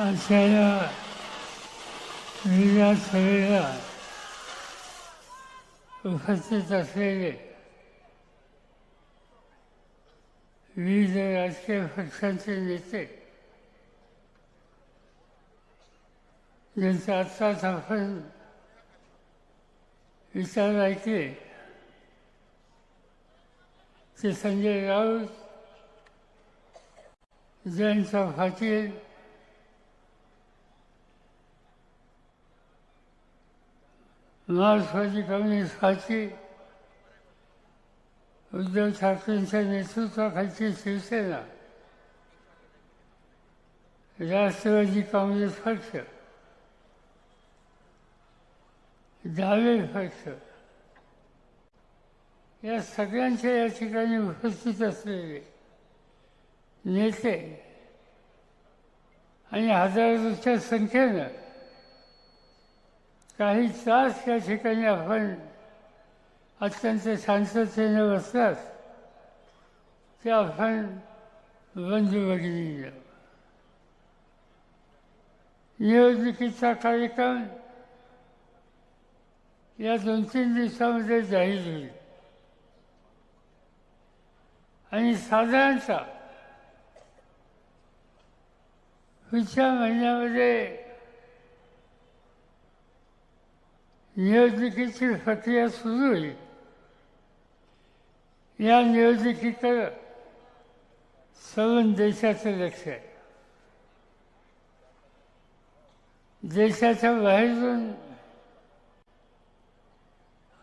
अशाला विविध सभेला उपस्थित असलेले विविध राजकीय पक्षांचे नेते ज्यांचा आत्ताच आपण विचार ऐकले ते संजय राऊत जयंत पाटील मार्क्सवादी कम्युनिस्ट पार्टी उद्धव ठाकरेंच्या नेतृत्वाखालची शिवसेना राष्ट्रवादी काँग्रेस पक्ष डावे पक्ष. या सगळ्यांच्या या ठिकाणी उपस्थित असलेले नेते आणि हजारोच्या संख्येनं काही तास या ठिकाणी आपण अत्यंत शांततेने बसलास ते आपण बंधू भगिनी निवडणुकीचा कार्यक्रम या दोन तीन दिवसामध्ये जाहीर होईल. आणि साधारणतः पुढच्या महिन्यामध्ये नियोजकीची प्रक्रिया सुरू होईल या निवडणुकीकडं सर्व देशाचं लक्ष आहे. देशाच्या बाहेरून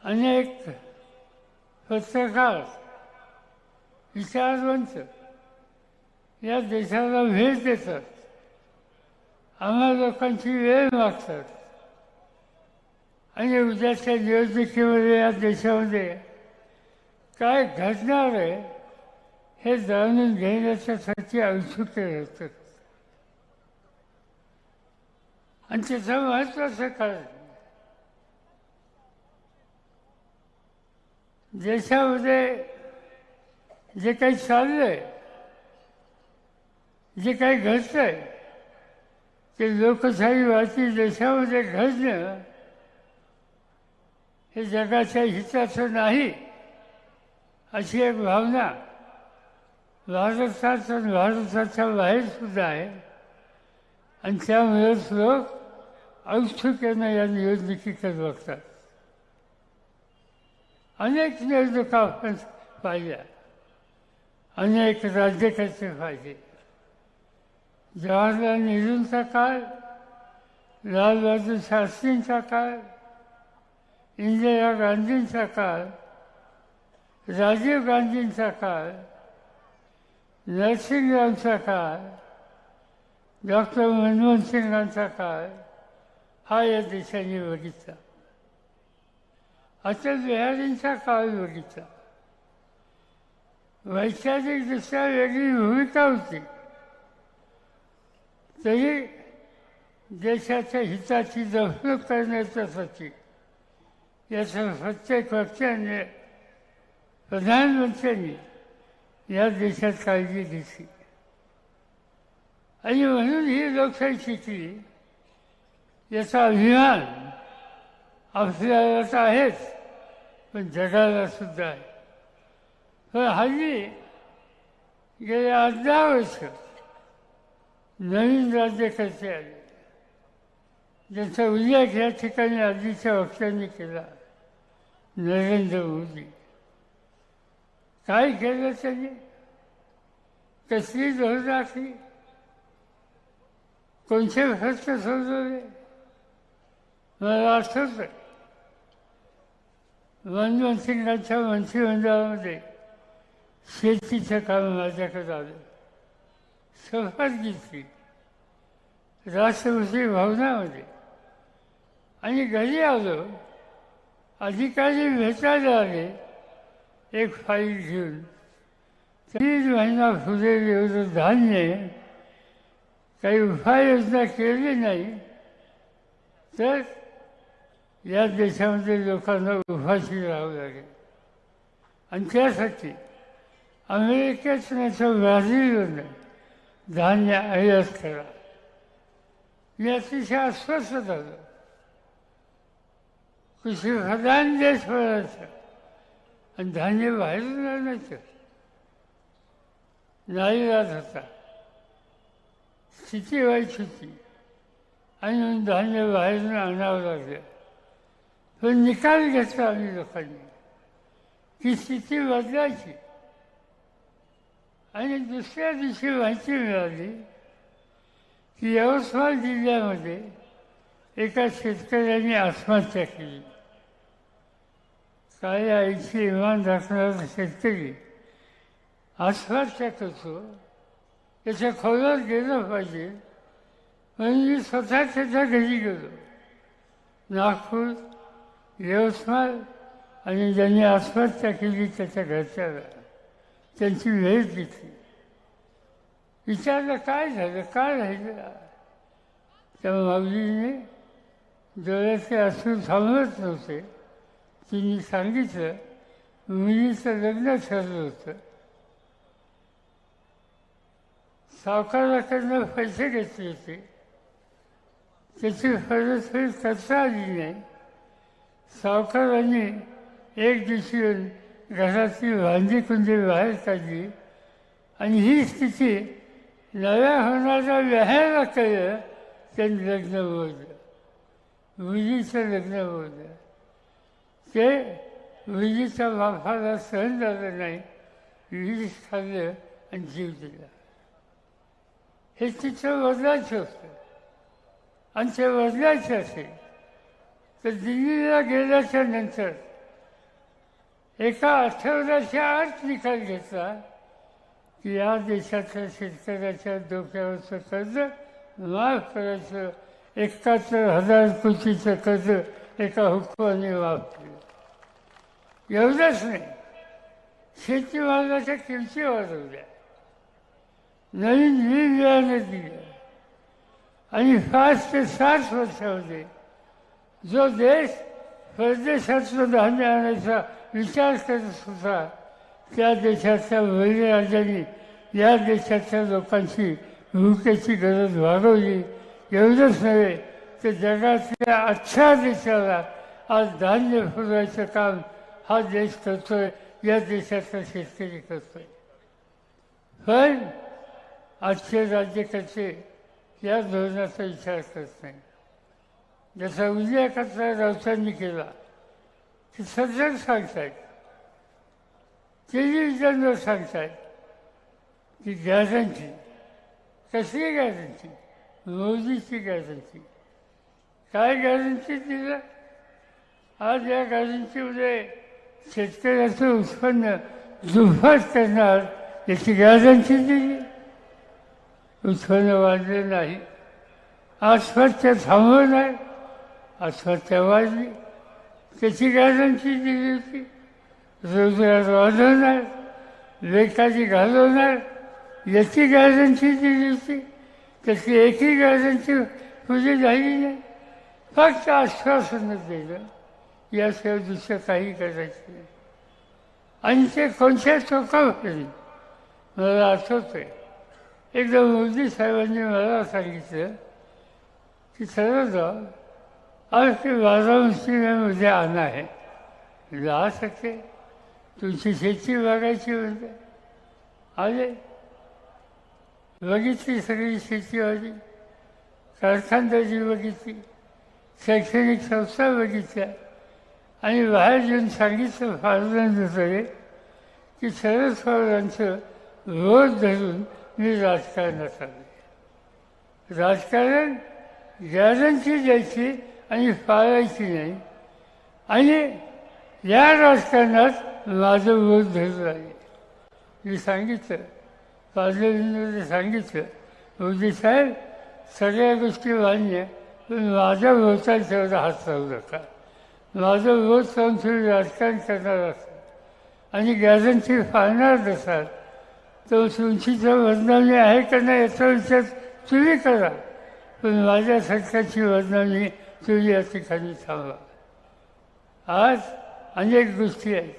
अनेक पत्रकार विचारवंत या देशाला भेट देतात. आम्हा लोकांची वेळ मागतात. आणि उद्याच्या निवडणुकीमध्ये या देशामध्ये काय घडणार आहे हे जाणून घेण्याच्यासाठी औत्सुक्य असतात आणि त्याचं महत्वाचं कारण देशामध्ये जे काही चाललंय जे काही घडतंय ते लोकशाहीवादी देशामध्ये घडणं हे जगाच्या हिताचं नाही अशी एक भावना भारतात आणि भारताच्या बाहेरसुद्धा आहे. आणि त्यामुळेच लोक औत्सुक्यानं या निवडणुकीकडे बघतात. अनेक निवडणुका आपण पाहिल्या. अनेक राज्यकर्ते पाहिजे जवाहरलाल नेहरूंचा काळ लालबहादूर शास्त्रींचा काळ इंदिरा गांधींचा काळ राजीव गांधींचा काळ नरसिंगरावचा काळ डॉक्टर मनमोहन सिंगांचा काळ हा या देशाने बघितला. अटल बिहारींचा काळ बघितला. वैचारिकदृष्ट्या वेगळी भूमिका होती. तरी देशाच्या हिताची जपणूक करण्याच्यासाठी याचं प्रत्येक पक्षाने प्रधानमंत्र्यांनी या देशात काळजी घेतली आणि म्हणून ही लोकशाही शिकली याचा अभिमान आपल्याला तर आहेच पण जगाला सुद्धा आहे पण हल्ली गेल्या आठ दहा वर्ष नवीन राज्यकर्ते आले ज्याचा उल्लेख या ठिकाणी आधीच्या वक्त्यांनी केला नरेंद्र मोदी. काय केलं त्यांनी? कसली धोरण आखली कोणते खर्च सोडवले मला आठवत. मनमोहन सिंगांच्या मंत्रिमंडळामध्ये शेतीचं काम माझ्याकडे आलं शपथ घेतली. राष्ट्रपती भवनामध्ये. आणि घरी आलो. अधिकारी भेटायला आले. एक फाईल घेऊन. तीन महिना पुढे एवढं धान्य काही उपाययोजना केली नाही. तर या देशामध्ये लोकांना उभाशी राहावं लागेल. आणि त्यासाठी अमेरिकेत नाही तर ब्राझीलवरनं धान्य आयात करा. मी अतिशय अस्वस्थ झालो. कृषी देश बनायचं आणि धान्य बाहेरून जाण्याचं नाही जात होता स्थिती व्हायची होती. आणि धान्य बाहेरून आणावं लागलं. पण निकाल घेतला आम्ही लोकांनी. ती स्थिती बदलायची. आणि दुसऱ्या दिवशी माहिती मिळाली की यवतमाळ जिल्ह्यामध्ये एका शेतकऱ्याने आत्महत्या केली. काय आईची इमान दाखवणारा शेतकरी आत्महत्या करतो त्याच्या खोलात गेलं पाहिजे. म्हणून मी स्वतः त्याच्या घरी गेलो. नागपूर यवतमाळ आणि ज्यांनी आत्महत्या केली त्याच्या घरच्याला. त्यांची भेट घेतली विचारलं काय झालं? काय राहिलं? त्या माऊलीने डोळ्याचे असून थांबवत नव्हते. तिने सांगितलं मुलीचं लग्न ठरलं होतं. सावकाराकडनं पैसे घेतले होते. त्याची परतफेड करता आली नाही. सावकाराने एक दिवशी घरातली वांदी कुंडी बाहेर काढली आणि ही स्थिती नव्या होणाऱ्या व्याहायला कळलं त्यांनी लग्न बोललं. मुलीचं लग्न बोललं. ते विजेच्या बापाला सहन झालं नाही वीज खाल्लं आणि जीव दिला. हे तिचं बदलायचं होतं. आणि ते बदलायचं असेल तर दिल्लीला गेल्याच्यानंतर एका आठवड्याच्या आत निकाल घेतला की या देशाच्या शेतकऱ्याच्या डोक्यावरचं कर्ज माफ करायचं एकाहत्तर हजार कोटीचं कर्ज एका हुकमाने माफ एवढंच नाही. शेतीमालाच्या किमती वाढवल्या. नवीन वीज बियाणं दिल्या. आणि पाच ते सात वर्षामध्ये जो देश परदेशातलं धान्य आणायचा विचार करत होता त्या देशाच्या बळीराजांनी या देशाच्या लोकांची भूकेची गरज वाढवली. एवढंच नव्हे की जगातल्या अच्छा देशाला आज धान्य पुरवायचं काम हा देश करतोय या देशाचा शेतकरी करतोय. पण आजचे राज्यकर्ते या धोरणाचा विचार करत नाही. जसा उल्लेख कचरा राऊतांनी केला ते सज्जन सांगतायत. टेलिव्हिजनवर सांगतायत की गॅरंटी कसली गॅरंटी? मोदीची गॅरंटी. काय गॅरंटी दिलं? आज या गॅरंटीमध्ये शेतकऱ्याचं उत्पन्न दुप्पट करणार याची गॅरंटी दिली. उत्पन्न वाढले नाही. आत्महत्या नाही. आत्महत्या वाढली. त्याची गॅरंटी दिली होती. रोजगार वाढवणार बेकारी घालवणार याची गॅरंटी दिली होती. त्याची एकही गॅरंटी पुढे झाली नाही. फक्त आश्वासन दिलं. याशिवाय दुसरं काही करायचं नाही. आणि ते कोणत्या चोकावर मला आठवतंय एकदा मोदी साहेबांनी मला सांगितलं की चलो आज ते वाराणसीमध्ये आणा आहे. जा सके तुमची शेती बघायची म्हणजे आले. बघितली सगळी शेतीवाली कारखानदारी बघितली. शैक्षणिक संस्था बघितल्या. आणि बाहेर येऊन सांगितलं फारदान दुसरे की शरद पवारांचं रोज धरून मी राजकारणात आले राजकारण गॅरंटी द्यायची आणि पाळायची नाही. आणि या राजकारणात माझं विरोध धरून आहे. मी सांगितलं पार्लमेंटमध्ये सांगितलं मोदी साहेब सगळ्या गोष्टी मान्य. माझ्या व्यवसाय तेवढा हात लावू नका माझं विरोध करून राजकारण करणार असतात आणि गॅरंटी पाळणार असतात तर तुमचीचं बदनामी आहे का नाही याचा विचार तुम्ही करा. पण माझ्या सरकारची बदनामी तुम्ही या ठिकाणी थांबा आज अनेक गोष्टी आहेत.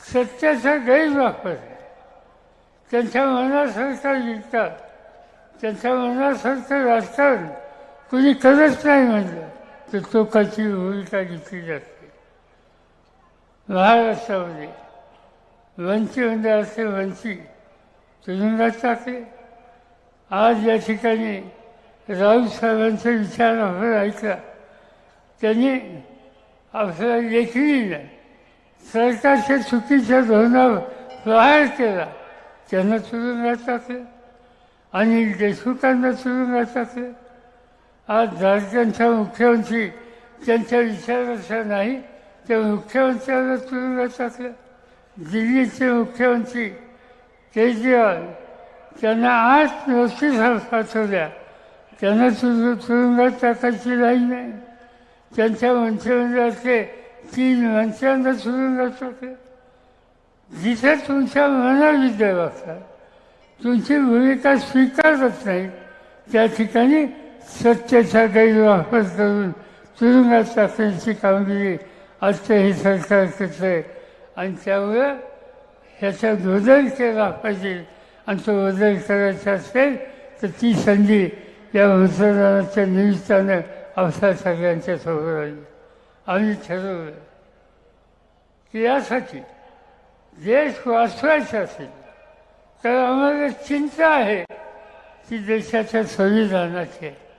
सत्याचा गैरवापर आहे. त्यांच्या मनासारखं विकतात त्यांच्या मनासारखं राजकारण कुणी करत नाही म्हणलं तर टोकाची भूमिका घेतली जाते. महाराष्ट्रामध्ये वंशी म्हणजे असे वंशी तुरुंगात टाकले आज या ठिकाणी राऊत साहेबांचा विचार आपण ऐकला. त्यांनी आपल्याला लेखली सरकारच्या चुकीच्या धोरणावर प्रहार केला. त्यांना तुरुंगात टाकलं अनिल देशमुखांना तुरुंगात टाकलं आज राज्यांच्या मुख्यमंत्री त्यांच्या विचाराचा नाही त्या मुख्यमंत्र्याला तुरुंगात टाकलं. दिल्लीचे मुख्यमंत्री केजरीवाल त्यांना आज नोटीस पाठवल्या. त्यांना तुरु तुरुंगात टाकायची नाही नाही त्यांच्या मंत्रिमंडळातले तीन मंत्र्यांना तुरुंगात टाकलं. जिथे तुमच्या मनाविद्या वागतात तुमची भूमिका स्वीकारत नाही त्या ठिकाणी सत्तेचा गैरवापर करून तुरुंगात टाकण्याची कामगिरी आजचं हे सरकार करत आहे आणि त्यामुळं ह्याचा बदल केला पाहिजे आणि तो बदल करायचा असेल तर ती संधी या मतदानाच्या निमित्तानं आपल्या सगळ्यांच्या समोर आली आम्ही ठरवलं की यासाठी देश वाचवायचा असेल तर आम्हाला चिंता आहे की देशाच्या संविधानाची आहे.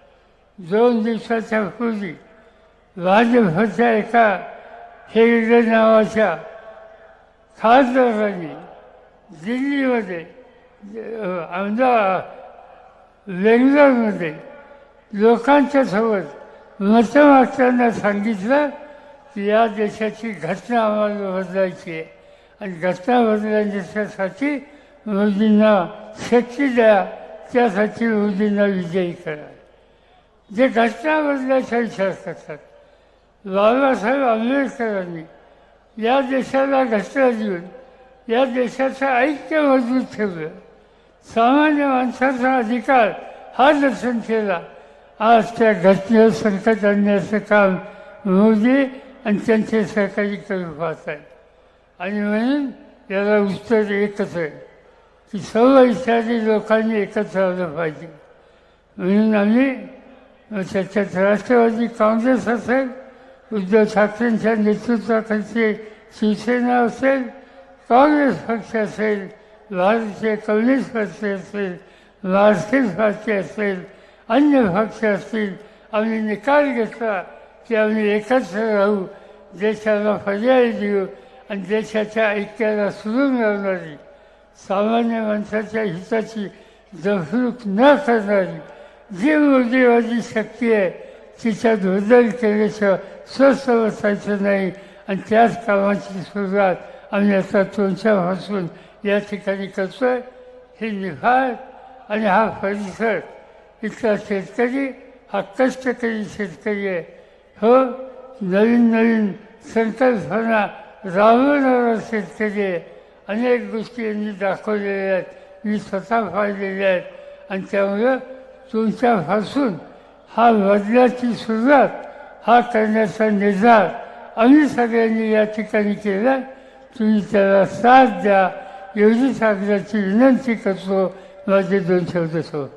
दोन दिवसाच्या पूर्वी भाजपच्या एका हेगडे नावाच्या खासदारांनी दिल्लीमध्ये अहमदाबाद बेंगलोरमध्ये लोकांच्या सोबत मतं मागताना सांगितलं की या देशाची घटना आम्हाला बदलायची आहे. आणि घटना बदलण्यासाठी मोदींना शक्ती द्या त्यासाठी मोदींना विजयी करा. जे घटना बदलायचा करतात बाबासाहेब आंबेडकरांनी या देशाला घटना देऊन या देशाचं ऐक्य मजबूत ठेवलं. सामान्य माणसाचा अधिकार हा दर्शन केला. आज त्या घटनेवर संकट आणण्याचं काम मोदी आणि त्यांचे सहकारी करू पाहत आहेत. आणि म्हणून याला उत्तर एकच आहे की सर्व इत्यादी लोकांनी एकत्र आलं पाहिजे. म्हणून आम्ही त्याच्यात राष्ट्रवादी काँग्रेस असेल उद्धव ठाकरेंच्या नेतृत्वाखालची शिवसेना असेल काँग्रेस पक्ष असेल भारतीय कम्युनिस्ट पक्ष असेल मार्क्सिस्ट पार्टी असेल अन्य पक्ष असतील आम्ही निकाल घेतला की आम्ही एकत्र राहू देशाला पर्याय देऊ आणि देशाच्या ऐक्याला सुरू मिळवणारी सामान्य माणसाच्या हिताची जफरूक न करणारी जी मोदीवादी शक्ती आहे. तिच्यात बदल केल्याशिवाय स्वस्थ बसायचं नाही. आणि त्याच कामाची सुरुवात आम्ही आता तुमच्यापासून या ठिकाणी करतोय. हे निफाड आणि हा परिसर इथला शेतकरी हा कष्टकरी शेतकरी आहे. हो नवीन नवीन संकल्पना राबवणारा शेतकरी आहे. अनेक गोष्टी यांनी दाखवलेल्या आहेत. मी स्वतः पाहिलेल्या आहेत. आणि त्यामुळं तुमच्यापासून हा बदलाची सुरुवात हा करण्याचा निर्धार आम्ही सगळ्यांनी या ठिकाणी केला तुम्ही त्याला साथ द्या. एवढीच आग्रहाची विनंती करतो. माझे दोन शब्द सोड